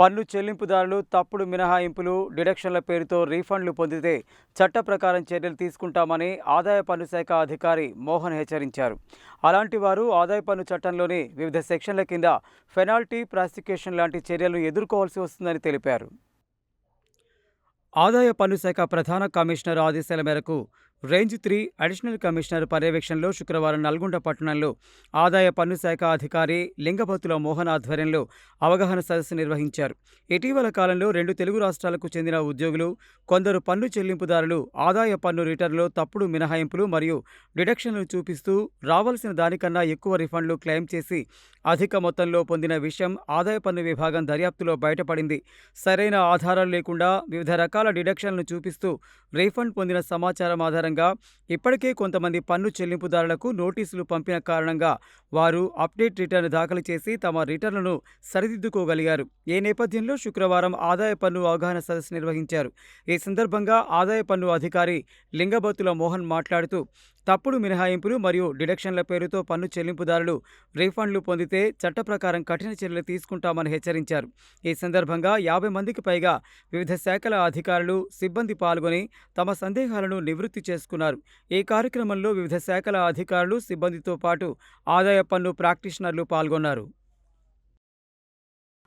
పన్ను చెల్లింపుదారులు తప్పుడు మినహాయింపులు డిడక్షన్ల పేరుతో రీఫండ్లు పొందితే చట్ట ప్రకారం చర్యలు తీసుకుంటామని ఆదాయ పన్ను శాఖ అధికారి మోహన్ హెచ్చరించారు. అలాంటి వారు ఆదాయ పన్ను చట్టంలోని వివిధ సెక్షన్ల కింద పెనాల్టీ ప్రాసిక్యూషన్ లాంటి చర్యలు ఎదుర్కోవాల్సి వస్తుందని తెలిపారు. ఆదాయ పన్ను శాఖ ప్రధాన కమిషనర్ ఆదేశాల మేరకు రేంజ్ త్రీ అడిషనల్ కమిషనర్ పర్యవేక్షణలో శుక్రవారం నల్గొండ పట్టణంలో ఆదాయ పన్ను శాఖ అధికారి లింగపతుల మోహన్ ఆధ్వర్యంలో అవగాహన సదస్సు నిర్వహించారు. ఇటీవల కాలంలో రెండు తెలుగు రాష్ట్రాలకు చెందిన ఉద్యోగులు కొందరు పన్ను చెల్లింపుదారులు ఆదాయ పన్ను రిటర్న్లో తప్పుడు మినహాయింపులు మరియు డిడక్షన్లు చూపిస్తూ రావాల్సిన దానికన్నా ఎక్కువ రిఫండ్లు క్లెయిమ్ చేసి అధిక మొత్తంలో పొందిన విషయం ఆదాయ పన్ను విభాగం దర్యాప్తులో బయటపడింది. సరైన ఆధారాలు లేకుండా వివిధ రకాల డిడక్షన్లను చూపిస్తూ రీఫండ్ పొందిన సమాచారం ఆధారంగా ఇప్పటికే కొంతమంది పన్ను చెల్లింపుదారులకు నోటీసులు పంపిన కారణంగా వారు అప్డేట్ రిటర్న్ దాఖలు చేసి తమ రిటర్నులను సరిదిద్దుకోగలిగారు. ఈ నేపథ్యంలో శుక్రవారం ఆదాయ పన్ను అవగాహన సదస్సు నిర్వహించారు. ఈ సందర్భంగా ఆదాయ పన్ను అధికారి లింగబత్తుల మోహన్ మాట్లాడుతూ తప్పుడు మినహాయింపులు మరియు డిడక్షన్ల పేరుతో పన్ను చెల్లింపుదారులు రీఫండ్లు పొందితే చట్ట ప్రకారం కఠిన చర్యలు తీసుకుంటామని హెచ్చరించారు. ఈ సందర్భంగా యాభై మందికి పైగా వివిధ శాఖల అధికారులు సిబ్బంది పాల్గొని తమ సందేహాలను నివృత్తి చేసుకున్నారు. ఈ కార్యక్రమంలో వివిధ శాఖల అధికారులు సిబ్బందితో పాటు ఆదాయ పన్ను ప్రాక్టీషనర్లు పాల్గొన్నారు.